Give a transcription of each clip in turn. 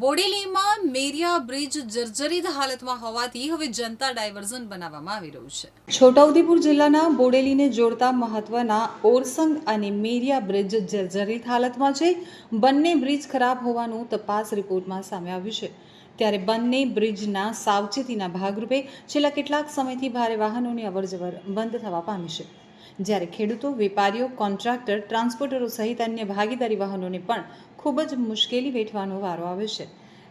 બોડેલીમાં મેરિયા bridge જર્જરિત હાલતમાં હોવાથી હવે જનતા ડાયવર્ઝન બનાવવામાં આવી રહ્યું છે. છોટાઉદેપુર જિલ્લાના બોડેલીને જોડતા મહત્વના ઓરસંગ અને મેરિયા બ્રિજ જર્જરિત હાલતમાં છે. બંને બ્રિજ ખરાબ હોવાનું તપાસ રિપોર્ટમાં સામે આવ્યું છે. ત્યારે બંને બ્રિજના સાવચેતીના ભાગરૂપે છેલ્લા કેટલાક સમયથી ભારે વાહનોની અવરજવર બંધ થવા પામી છે. જ્યારે ખેડૂતો, વેપારીઓ, કોન્ટ્રાક્ટર, ટ્રાન્સપોર્ટરો સહિત અન્ય ભાગીદારી વાહનોને પણ ખૂબ જ મુશ્કેલી વેઠવાનો વારો આવે છે.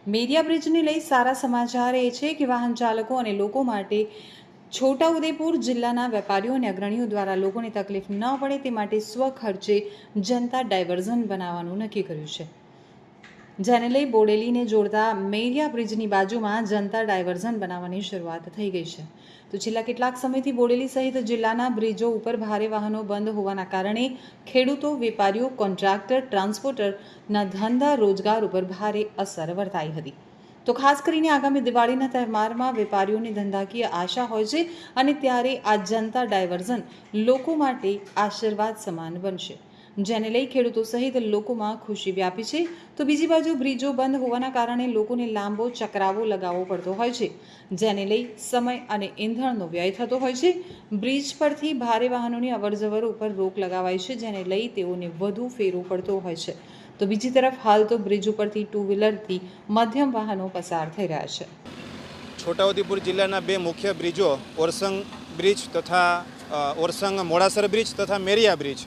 મેરિયા બ્રિજને લઈ સારા સમાચાર એ છે કે વાહન ચાલકો અને લોકો માટે છોટાઉદેપુર જિલ્લાના વેપારીઓ અને અગ્રણીઓ દ્વારા લોકોને તકલીફ ન પડે તે માટે સ્વખર્ચે જનતા ડાયવર્ઝન બનાવવાનું નક્કી કર્યું છે. જેને લઈ બોડેલીને જોડતા મેરિયા બ્રિજની બાજુમાં જનતા ડાયવર્ઝન બનાવવાની શરૂઆત થઈ ગઈ છે. તો છેલ્લા કેટલાક સમયથી બોડેલી સહિત જિલ્લાના બ્રિજો ઉપર ભારે વાહનો બંધ હોવાના કારણે ખેડૂતો, વેપારીઓ, કોન્ટ્રાક્ટર, ટ્રાન્સપોર્ટરના ધંધા રોજગાર ઉપર ભારે અસર વર્તાઈ હતી. તો ખાસ કરીને આગામી દિવાળીના તહેવારમાં વેપારીઓની ધંધાકીય આશા હોય છે અને ત્યારે આ જનતા ડાયવર્ઝન લોકો માટે આશીર્વાદ સમાન બનશે. જેને લઈ ખેડૂતો સહિત લોકોમાં ખુશી વ્યાપી છે. તો બીજી બાજુ બ્રિજો બંધ હોવાના કારણે લોકોને લાંબો ચક્રાવો લગાવવો પડતો હોય છે, જેને લઈ સમય અને ઇંધણનો વ્યય થતો હોય છે. બ્રિજ પરથી ભારે વાહનોની અવરજવર ઉપર રોક લગાવાય છે, જેને લઈ તેઓને વધુ ફેરવો પડતો હોય છે. તો બીજી તરફ હાલ તો બ્રિજ ઉપરથી ટુ વ્હીલરથી મધ્યમ વાહનો પસાર થઈ રહ્યા છે. છોટાઉદેપુર જિલ્લાના બે મુખ્ય બ્રિજો ઓરસંગ બ્રિજ તથા ઓરસંગ મોડાસર બ્રિજ તથા મેરિયા બ્રિજ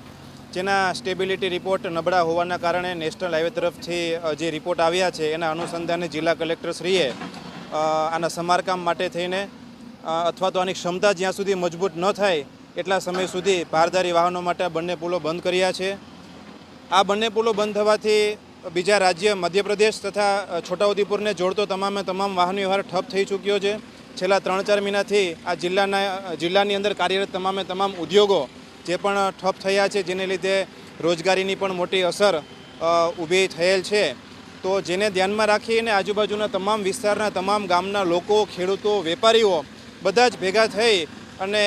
જેના સ્ટેબિલિટી રિપોર્ટ નબળા હોવાના કારણે નેશનલ હાઈવે તરફથી જે રિપોર્ટ આવ્યા છે, એના અનુસંધાને જિલ્લા કલેક્ટરશ્રીએ આના સમારકામ માટે થઈને અથવા તો આની ક્ષમતા જ્યાં સુધી મજબૂત ન થાય, એટલા સમય સુધી ભારદારી વાહનો માટે બંને પુલો બંધ કર્યા છે. આ બંને પુલો બંધ થવાથી બીજા રાજ્ય, મધ્યપ્રદેશ તથા છોટાઉદેપુરને જોડતો તમામે તમામ વાહન વ્યવહાર ઠપ થઈ ચૂક્યો છે. છેલ્લા ત્રણ ચાર મહિનાથી આ જિલ્લાના જિલ્લાની અંદર કાર્યરત તમામે તમામ ઉદ્યોગો જે પણ ઠપ થયા છે, જેને લીધે રોજગારીની પણ મોટી અસર ઊભી થયેલ છે. તો જેને ધ્યાનમાં રાખીને આજુબાજુના તમામ વિસ્તારના તમામ ગામના લોકો, ખેડૂતો, વેપારીઓ બધા જ ભેગા થઈ અને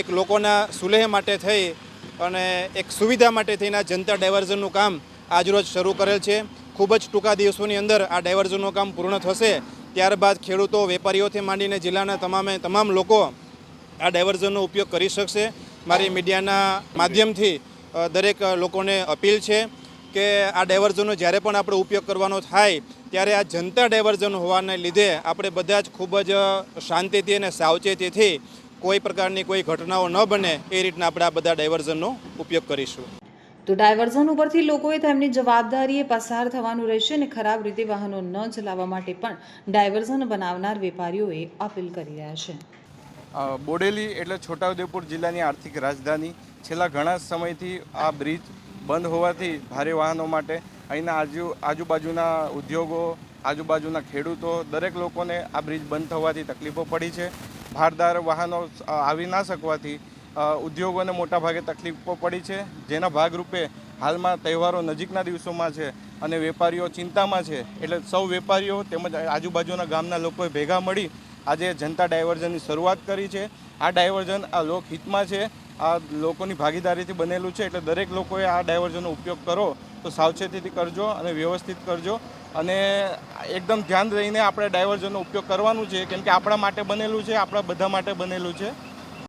એક લોકોના સુલેહ માટે થઈ અને એક સુવિધા માટે થઈને આ જનતા ડાયવર્ઝનનું કામ આજરોજ શરૂ કરેલ છે. ખૂબ જ ટૂંકા દિવસોની અંદર આ ડાયવર્ઝનનું કામ પૂર્ણ થશે. ત્યારબાદ ખેડૂતો, વેપારીઓથી માંડીને જિલ્લાના તમામે તમામ લોકો આ ડાયવર્ઝનનો ઉપયોગ કરી શકશે. મારી મીડિયાના માધ્યમથી દરેક લોકોને અપીલ છે કે આ ડાયવર્ઝનનો જ્યારે પણ આપણે ઉપયોગ કરવાનો થાય, ત્યારે આ જનતા ડાયવર્ઝન હોવાને લીધે આપણે બધા જ ખૂબ જ શાંતિથી અને સાવચેતીથી કોઈ પ્રકારની કોઈ ઘટનાઓ ન બને એ રીતના આપણે આ બધા ડાયવર્ઝનનો ઉપયોગ કરીશું. તો ડાયવર્ઝન ઉપરથી લોકોએ તેમની જવાબદારીએ પસાર થવાનું રહેશે અને ખરાબ રીતે વાહનો ન ચલાવવા માટે પણ ડાયવર્ઝન બનાવનાર વેપારીઓએ અપીલ કરી રહ્યા છે. બોડેલી એટલે છોટાઉદેપુર જિલ્લાની આર્થિક રાજધાની. છેલ્લા ઘણા સમયથી આ બ્રિજ બંધ હોવાથી ભારે વાહનો માટે અહીંના આજુ, આજુબાજુના ઉદ્યોગો, આજુબાજુના ખેડૂતો, દરેક લોકોને આ બ્રિજ બંધ થવાથી તકલીફો પડી છે. ભારદાર વાહનો આવી ના શકવાથી ઉદ્યોગોને મોટાભાગે તકલીફો પડી છે. જેના ભાગરૂપે હાલમાં તહેવારો નજીકના દિવસોમાં છે અને વેપારીઓ ચિંતામાં છે. એટલે સૌ વેપારીઓ તેમજ આજુબાજુના ગામના લોકોએ ભેગા મળી આજે જનતા ડાયવર્ઝનની શરૂઆત કરી છે. આ ડાયવર્ઝન આ લોકહિતમાં છે. આ લોકોની ભાગીદારીથી બનેલું છે. એટલે દરેક લોકોએ આ ડાયવર્ઝનનો ઉપયોગ કરો તો સાવચેતીથી કરજો અને વ્યવસ્થિત કરજો. અને એકદમ ધ્યાન રહીને આપણે ડાયવર્ઝનનો ઉપયોગ કરવાનું છે. કેમ કે આપણા માટે બનેલું છે, આપણા બધા માટે બનેલું છે.